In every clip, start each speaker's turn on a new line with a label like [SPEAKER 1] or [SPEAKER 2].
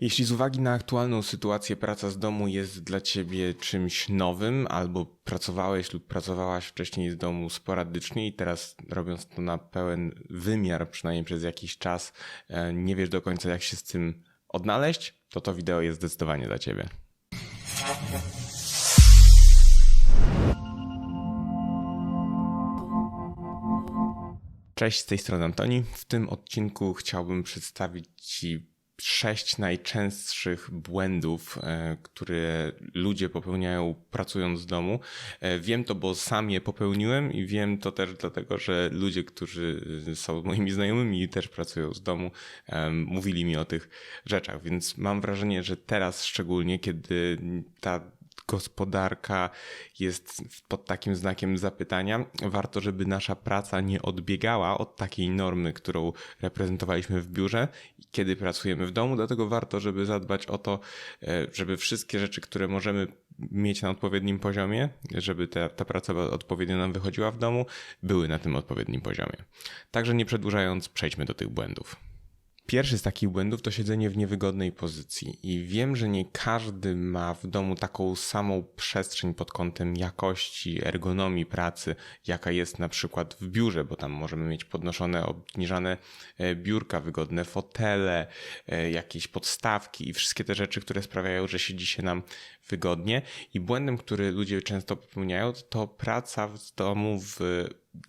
[SPEAKER 1] Jeśli z uwagi na aktualną sytuację praca z domu jest dla ciebie czymś nowym, albo pracowałeś lub pracowałaś wcześniej z domu sporadycznie i teraz robiąc to na pełen wymiar, przynajmniej przez jakiś czas, e, nie wiesz do końca jak się z tym odnaleźć, to to wideo jest zdecydowanie dla ciebie. Cześć, z tej strony Antoni. W tym odcinku chciałbym przedstawić Ci sześć najczęstszych błędów, e, które ludzie popełniają pracując z domu. E, Wiem to, bo sam je popełniłem i wiem to też dlatego, że ludzie, którzy są moimi znajomymi i też pracują z domu, mówili mi o tych rzeczach, więc mam wrażenie, że teraz szczególnie, kiedy ta gospodarka jest pod takim znakiem zapytania, warto, żeby nasza praca nie odbiegała od takiej normy, którą reprezentowaliśmy w biurze, kiedy pracujemy w domu. Dlatego warto, żeby zadbać o to, e, żeby wszystkie rzeczy, które możemy mieć na odpowiednim poziomie, żeby ta, ta praca odpowiednio nam wychodziła w domu, były na tym odpowiednim poziomie. Także nie przedłużając, przejdźmy do tych błędów. Pierwszy z takich błędów to siedzenie w niewygodnej pozycji. I wiem, że nie każdy ma w domu taką samą przestrzeń pod kątem jakości, ergonomii pracy, jaka jest na przykład w biurze, bo tam możemy mieć podnoszone, obniżane e, biurka, wygodne fotele, e, jakieś podstawki i wszystkie te rzeczy, które sprawiają, że siedzi się nam wygodnie. I błędem, który ludzie często popełniają, to praca w domu w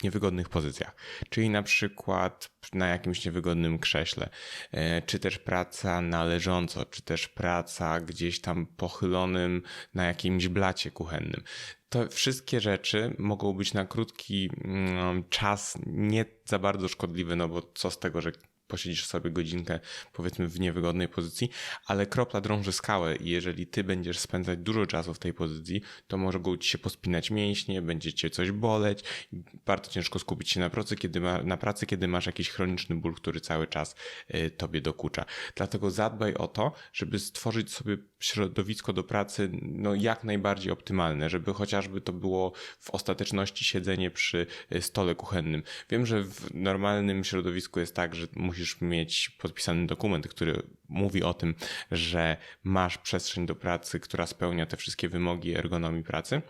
[SPEAKER 1] niewygodnych pozycjach, czyli na przykład na jakimś niewygodnym krześle, e, czy też praca na leżąco, czy też praca gdzieś tam pochylonym na jakimś blacie kuchennym. To wszystkie rzeczy mogą być na krótki mm, czas nie za bardzo szkodliwe, no bo co z tego, że posiedzisz sobie godzinkę, powiedzmy, w niewygodnej pozycji, ale kropla drąży skałę i jeżeli ty będziesz spędzać dużo czasu w tej pozycji, to mogą ci się pospinać mięśnie, będzie cię coś boleć, bardzo ciężko skupić się na pracy, kiedy, ma, na pracy, kiedy masz jakiś chroniczny ból, który cały czas y, tobie dokucza. Dlatego zadbaj o to, żeby stworzyć sobie środowisko do pracy no, jak najbardziej optymalne, żeby chociażby to było w ostateczności siedzenie przy y, stole kuchennym. Wiem, że w normalnym środowisku jest tak, że musisz mieć podpisany dokument, który mówi o tym, że masz przestrzeń do pracy, która spełnia te wszystkie wymogi ergonomii pracy.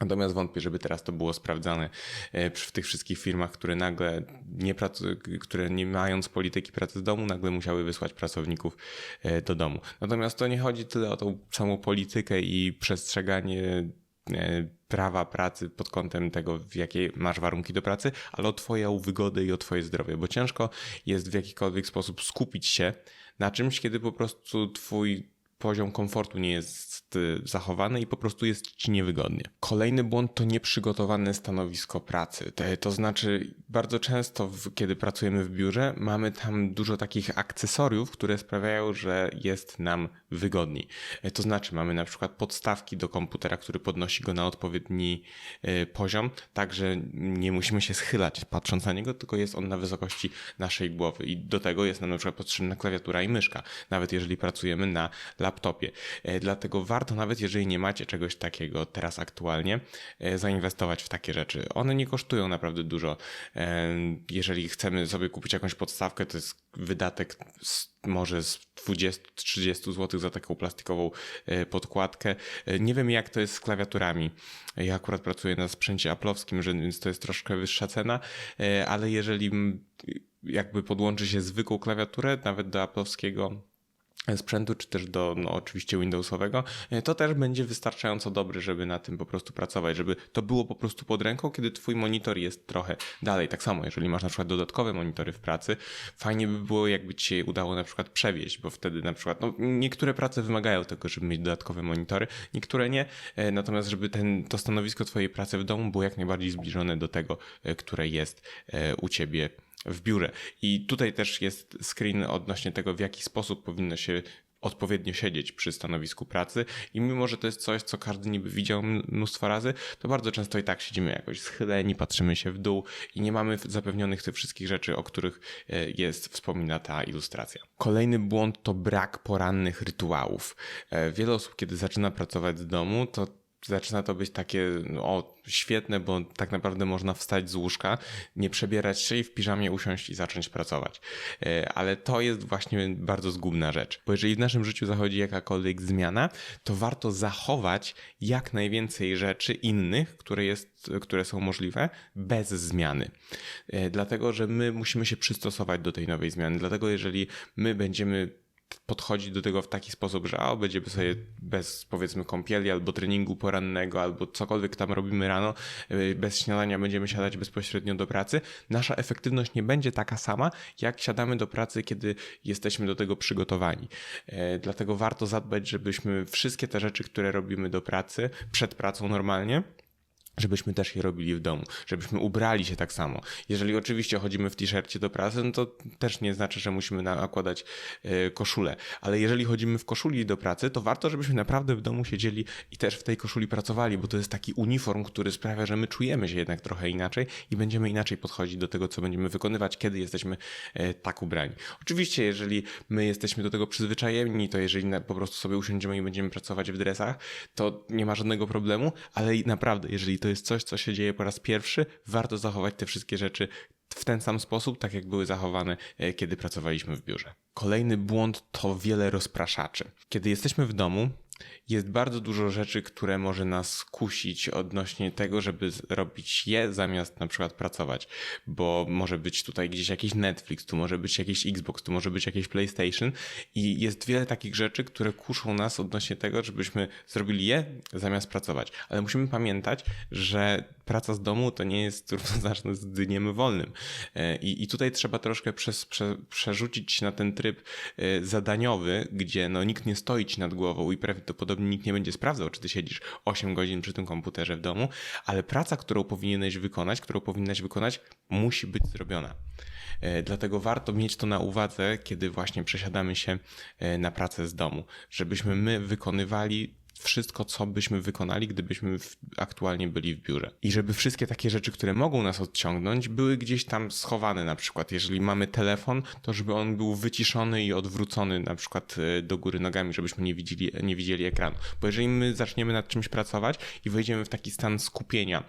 [SPEAKER 1] Natomiast wątpię, żeby teraz to było sprawdzane e, w tych wszystkich firmach, które nagle nie, pracują, które nie mając polityki pracy z domu, nagle musiały wysłać pracowników e, do domu. Natomiast to nie chodzi tyle o tą samą politykę i przestrzeganie e, prawa pracy pod kątem tego, w jakie masz warunki do pracy, ale o Twoją wygodę i o Twoje zdrowie, bo ciężko jest w jakikolwiek sposób skupić się na czymś, kiedy po prostu Twój poziom komfortu nie jest y, zachowany i po prostu jest ci niewygodnie. Kolejny błąd to nieprzygotowane stanowisko pracy. To znaczy, bardzo często, kiedy pracujemy w biurze, mamy tam dużo takich akcesoriów, które sprawiają, że jest nam wygodniej. E, to znaczy, mamy na przykład podstawki do komputera, który podnosi go na odpowiedni y, poziom, tak że nie musimy się schylać patrząc na niego, tylko jest on na wysokości naszej głowy. I do tego jest nam na przykład potrzebna klawiatura i myszka, nawet jeżeli pracujemy na laptopie laptopie. E, dlatego warto, nawet jeżeli nie macie czegoś takiego teraz aktualnie, e, zainwestować w takie rzeczy. One nie kosztują naprawdę dużo. E, jeżeli chcemy sobie kupić jakąś podstawkę, to jest wydatek może z 20-30 zł za taką plastikową podkładkę. Nie wiem jak to jest z klawiaturami. Ja akurat pracuję na sprzęcie aplowskim, więc to jest troszkę wyższa cena, ale jeżeli jakby podłączy się zwykłą klawiaturę, nawet do aplowskiego sprzętu, czy też do no, oczywiście Windowsowego, e, to też będzie wystarczająco dobry, żeby na tym po prostu pracować, żeby to było po prostu pod ręką, kiedy twój monitor jest trochę dalej. Tak samo, jeżeli masz na przykład dodatkowe monitory w pracy, fajnie by było, jakby ci się udało na przykład przewieźć, bo wtedy na przykład, no, niektóre prace wymagają tego, żeby mieć dodatkowe monitory, niektóre nie, e, natomiast żeby ten, to stanowisko twojej pracy w domu było jak najbardziej zbliżone do tego, e, które jest u ciebie w biurze. I tutaj też jest screen odnośnie tego, w jaki sposób powinno się odpowiednio siedzieć przy stanowisku pracy i mimo, że to jest coś, co każdy niby widział mnóstwo razy, to bardzo często i tak siedzimy jakoś schyleni, patrzymy się w dół i nie mamy zapewnionych tych wszystkich rzeczy, o których e, jest wspomina ta ilustracja. Kolejny błąd to brak porannych rytuałów. E, wiele osób, kiedy zaczyna pracować z domu, to zaczyna to być takie, no, o, świetne, bo tak naprawdę można wstać z łóżka, nie przebierać się i w piżamie usiąść i zacząć pracować. E, ale to jest właśnie bardzo zgubna rzecz, bo jeżeli w naszym życiu zachodzi jakakolwiek zmiana, to warto zachować jak najwięcej rzeczy innych, które, jest, które są możliwe, bez zmiany. E, dlatego, że my musimy się przystosować do tej nowej zmiany. Dlatego, jeżeli my będziemy podchodzić do tego w taki sposób, że o, będziemy sobie bez powiedzmy kąpieli albo treningu porannego, albo cokolwiek tam robimy rano, y, bez śniadania będziemy siadać bezpośrednio do pracy, nasza efektywność nie będzie taka sama, jak siadamy do pracy, kiedy jesteśmy do tego przygotowani. E, dlatego warto zadbać, żebyśmy wszystkie te rzeczy, które robimy do pracy, przed pracą normalnie, żebyśmy też je robili w domu, żebyśmy ubrali się tak samo. Jeżeli oczywiście chodzimy w t-shircie do pracy, no to też nie znaczy, że musimy nakładać e, koszulę, ale jeżeli chodzimy w koszuli do pracy, to warto, żebyśmy naprawdę w domu siedzieli i też w tej koszuli pracowali, bo to jest taki uniform, który sprawia, że my czujemy się jednak trochę inaczej i będziemy inaczej podchodzić do tego, co będziemy wykonywać, kiedy jesteśmy e, tak ubrani. Oczywiście, jeżeli my jesteśmy do tego przyzwyczajeni, to jeżeli po prostu sobie usiądziemy i będziemy pracować w dresach, to nie ma żadnego problemu, ale naprawdę, jeżeli to jest coś, co się dzieje po raz pierwszy, warto zachować te wszystkie rzeczy w ten sam sposób, tak jak były zachowane, e, kiedy pracowaliśmy w biurze. Kolejny błąd to wiele rozpraszaczy. Kiedy jesteśmy w domu, jest bardzo dużo rzeczy, które może nas kusić odnośnie tego, żeby robić je zamiast na przykład pracować, bo może być tutaj gdzieś jakiś Netflix, tu może być jakiś Xbox, tu może być jakieś PlayStation i jest wiele takich rzeczy, które kuszą nas odnośnie tego, żebyśmy zrobili je zamiast pracować. Ale musimy pamiętać, że praca z domu to nie jest równoznaczne z dniem wolnym. E, I, i tutaj trzeba troszkę przez, prze, przerzucić na ten tryb e, zadaniowy, gdzie no, nikt nie stoi ci nad głową i prawdopodobnie nikt nie będzie sprawdzał, czy ty siedzisz 8 godzin przy tym komputerze w domu, ale praca, którą powinieneś wykonać, którą powinnaś wykonać, musi być zrobiona. E, dlatego warto mieć to na uwadze, kiedy właśnie przesiadamy się na pracę z domu, żebyśmy my wykonywali wszystko, co byśmy wykonali, gdybyśmy w, aktualnie byli w biurze. I żeby wszystkie takie rzeczy, które mogą nas odciągnąć, były gdzieś tam schowane. Na przykład, jeżeli mamy telefon, to żeby on był wyciszony i odwrócony na przykład e, do góry nogami, żebyśmy nie widzieli, nie widzieli ekranu. Bo jeżeli my zaczniemy nad czymś pracować i wejdziemy w taki stan skupienia,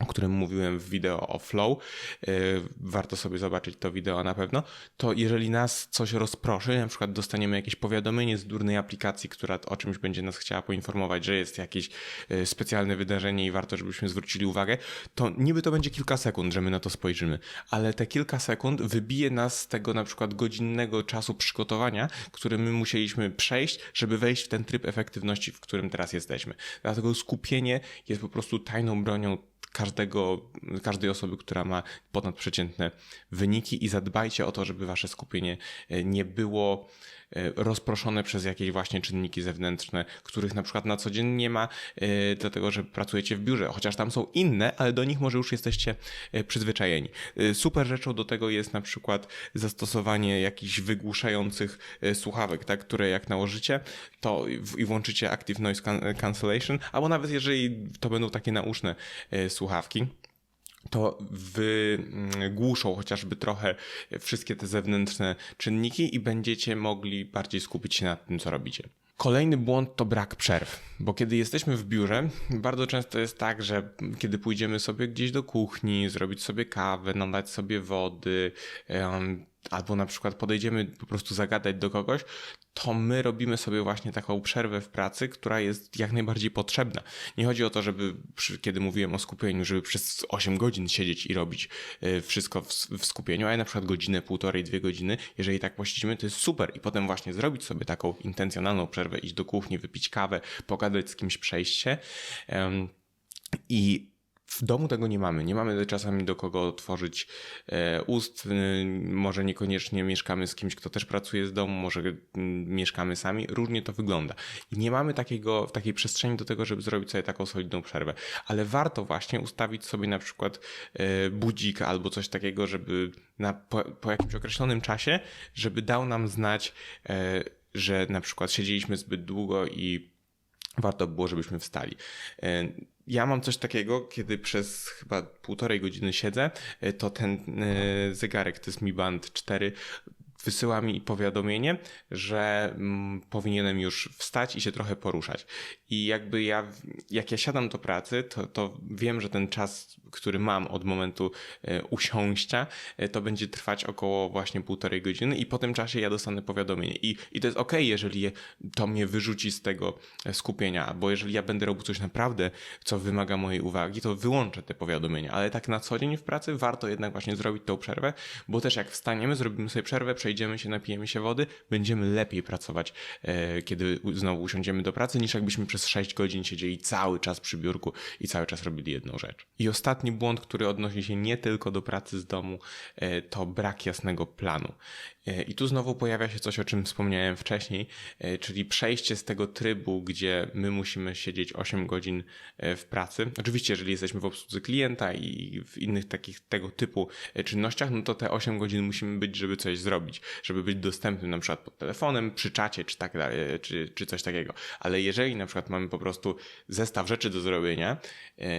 [SPEAKER 1] o którym mówiłem w wideo o flow, yy, warto sobie zobaczyć to wideo na pewno, to jeżeli nas coś rozproszy, na przykład dostaniemy jakieś powiadomienie z durnej aplikacji, która o czymś będzie nas chciała poinformować, że jest jakieś yy, specjalne wydarzenie i warto, żebyśmy zwrócili uwagę, to niby to będzie kilka sekund, że my na to spojrzymy, ale te kilka sekund wybije nas z tego na przykład godzinnego czasu przygotowania, który my musieliśmy przejść, żeby wejść w ten tryb efektywności, w którym teraz jesteśmy. Dlatego skupienie jest po prostu tajną bronią każdego, każdej osoby, która ma ponadprzeciętne wyniki i zadbajcie o to, żeby wasze skupienie e, nie było rozproszone przez jakieś właśnie czynniki zewnętrzne, których na przykład na co dzień nie ma, e, dlatego że pracujecie w biurze, chociaż tam są inne, ale do nich może już jesteście przyzwyczajeni. Super rzeczą do tego jest na przykład zastosowanie jakichś wygłuszających słuchawek, tak, które jak nałożycie to i włączycie Active Noise Cancellation, albo nawet jeżeli to będą takie nauszne słuchawki, to wygłuszą chociażby trochę wszystkie te zewnętrzne czynniki i będziecie mogli bardziej skupić się na tym, co robicie. Kolejny błąd to brak przerw, bo kiedy jesteśmy w biurze, bardzo często jest tak, że kiedy pójdziemy sobie gdzieś do kuchni, zrobić sobie kawę, nadać sobie wody, albo na przykład podejdziemy po prostu zagadać do kogoś, to my robimy sobie właśnie taką przerwę w pracy, która jest jak najbardziej potrzebna. Nie chodzi o to, żeby, kiedy mówiłem o skupieniu, żeby przez 8 godzin siedzieć i robić e, wszystko w, skupieniu, ale na przykład godzinę, półtorej, dwie godziny, jeżeli tak pościdzimy, to jest super. I potem właśnie zrobić sobie taką intencjonalną przerwę, iść do kuchni, wypić kawę, pogadać z kimś, przejść się. I w domu tego nie mamy. Nie mamy czasami do kogo otworzyć e, ust. E, może niekoniecznie mieszkamy z kimś, kto też pracuje z domu, może mieszkamy sami. Różnie to wygląda. I nie mamy takiego, takiej przestrzeni do tego, żeby zrobić sobie taką solidną przerwę. Ale warto właśnie ustawić sobie na przykład e, budzik albo coś takiego, żeby na, po, po jakimś określonym czasie, żeby dał nam znać, że na przykład siedzieliśmy zbyt długo i warto było, żebyśmy wstali. Ja mam coś takiego, kiedy przez chyba półtorej godziny siedzę, e, to ten e, zegarek, to jest Mi Band 4, wysyła mi powiadomienie, że mm, powinienem już wstać i się trochę poruszać. I jakby ja, jak ja siadam do pracy, to, to wiem, że ten czas, który mam od momentu e, usiąścia, e, to będzie trwać około właśnie półtorej godziny i po tym czasie ja dostanę powiadomienie. I, i to jest ok, jeżeli je- to mnie wyrzuci z tego e, skupienia, bo jeżeli ja będę robił coś naprawdę, co wymaga mojej uwagi, to wyłączę te powiadomienia. Ale tak na co dzień w pracy warto jednak właśnie zrobić tą przerwę, bo też jak wstaniemy, zrobimy sobie przerwę, przejdziemy się, napijemy się wody, będziemy lepiej pracować, kiedy znowu usiądziemy do pracy, niż jakbyśmy przez 6 godzin siedzieli cały czas przy biurku i cały czas robili jedną rzecz. I ostatni błąd, który odnosi się nie tylko do pracy z domu, e, to brak jasnego planu. E, I tu znowu pojawia się coś, o czym wspomniałem wcześniej, e, czyli przejście z tego trybu, gdzie my musimy siedzieć 8 godzin w pracy. Oczywiście, jeżeli jesteśmy w obsłudze klienta i w innych takich tego typu czynnościach, no to te 8 godzin musimy być, żeby coś zrobić, żeby być dostępnym na przykład pod telefonem, przy czacie, czy tak dalej, czy, czy coś takiego. Ale jeżeli na przykład mamy po prostu zestaw rzeczy do zrobienia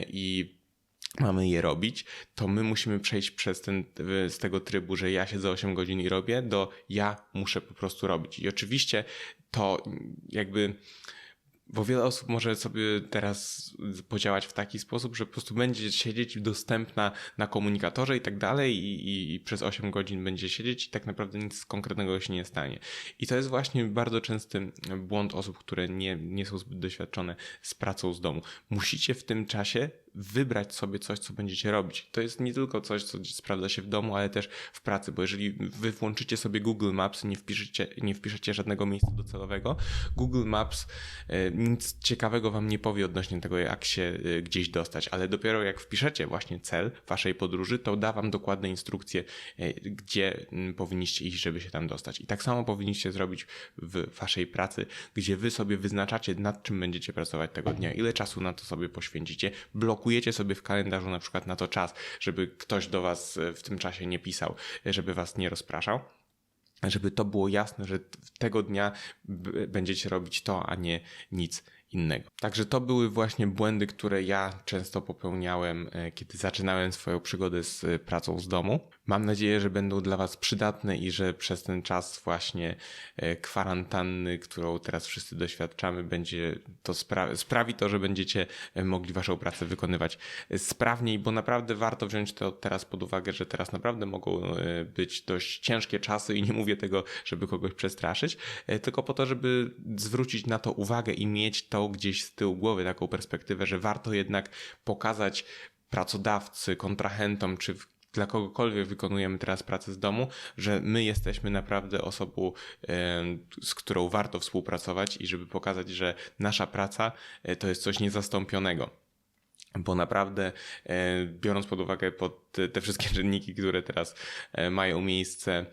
[SPEAKER 1] i mamy je robić, to my musimy przejść przez ten, z tego trybu, że ja siedzę 8 godzin i robię, do ja muszę po prostu robić. I oczywiście to jakby. Bo wiele osób może sobie teraz podziałać w taki sposób, że po prostu będzie siedzieć dostępna na komunikatorze i tak dalej, i, i, przez 8 godzin będzie siedzieć i tak naprawdę nic konkretnego się nie stanie. I to jest właśnie bardzo częsty błąd osób, które nie, nie są zbyt doświadczone z pracą z domu. Musicie w tym czasie wybrać sobie coś, co będziecie robić. To jest nie tylko coś, co sprawdza się w domu, ale też w pracy, bo jeżeli wy włączycie sobie Google Maps i nie wpiszecie, nie wpiszecie żadnego miejsca docelowego, Google Maps e, nic ciekawego wam nie powie odnośnie tego, jak się e, gdzieś dostać, ale dopiero jak wpiszecie właśnie cel waszej podróży, to da wam dokładne instrukcje, e, gdzie mm, powinniście iść, żeby się tam dostać. I tak samo powinniście zrobić w waszej pracy, gdzie wy sobie wyznaczacie, nad czym będziecie pracować tego dnia, ile czasu na to sobie poświęcicie, blokujecie sobie w kalendarzu na przykład na to czas, żeby ktoś do was e, w tym czasie nie pisał, e, żeby was nie rozpraszał żeby to było jasne, że tego dnia będziecie robić to, a nie nic innego. Także to były właśnie błędy, które ja często popełniałem, e, kiedy zaczynałem swoją przygodę z pracą z domu. Mam nadzieję, że będą dla Was przydatne i że przez ten czas właśnie e, kwarantanny, którą teraz wszyscy doświadczamy, będzie to spra- sprawi to, że będziecie e, mogli Waszą pracę wykonywać e, sprawniej, bo naprawdę warto wziąć to teraz pod uwagę, że teraz naprawdę mogą być dość ciężkie czasy i nie mówię tego, żeby kogoś przestraszyć, tylko po to, żeby zwrócić na to uwagę i mieć to gdzieś z tyłu głowy, taką perspektywę, że warto jednak pokazać pracodawcy, kontrahentom, czy dla kogokolwiek wykonujemy teraz pracę z domu, że my jesteśmy naprawdę osobą, z którą warto współpracować i żeby pokazać, że nasza praca e, to jest coś niezastąpionego. Bo naprawdę, e, biorąc pod uwagę pod te, wszystkie czynniki, które teraz e, mają miejsce,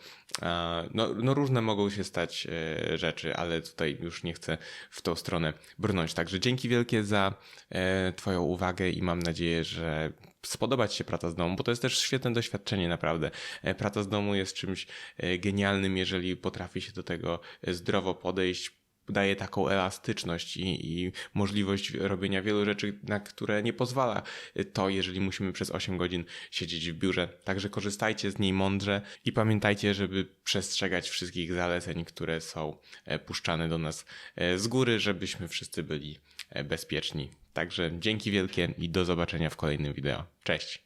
[SPEAKER 1] no, no różne mogą się stać e, rzeczy, ale tutaj już nie chcę w tą stronę brnąć. Także dzięki wielkie za Twoją uwagę i mam nadzieję, że spodoba Ci się praca z domu, bo to jest też świetne doświadczenie, naprawdę. Praca z domu jest czymś genialnym, jeżeli potrafi się do tego zdrowo podejść. Daje taką elastyczność i, i możliwość robienia wielu rzeczy, na które nie pozwala to, jeżeli musimy przez 8 godzin siedzieć w biurze. Także korzystajcie z niej mądrze i pamiętajcie, żeby przestrzegać wszystkich zaleceń, które są e, puszczane do nas e, z góry, żebyśmy wszyscy byli e, bezpieczni. Także dzięki wielkie i do zobaczenia w kolejnym wideo. Cześć!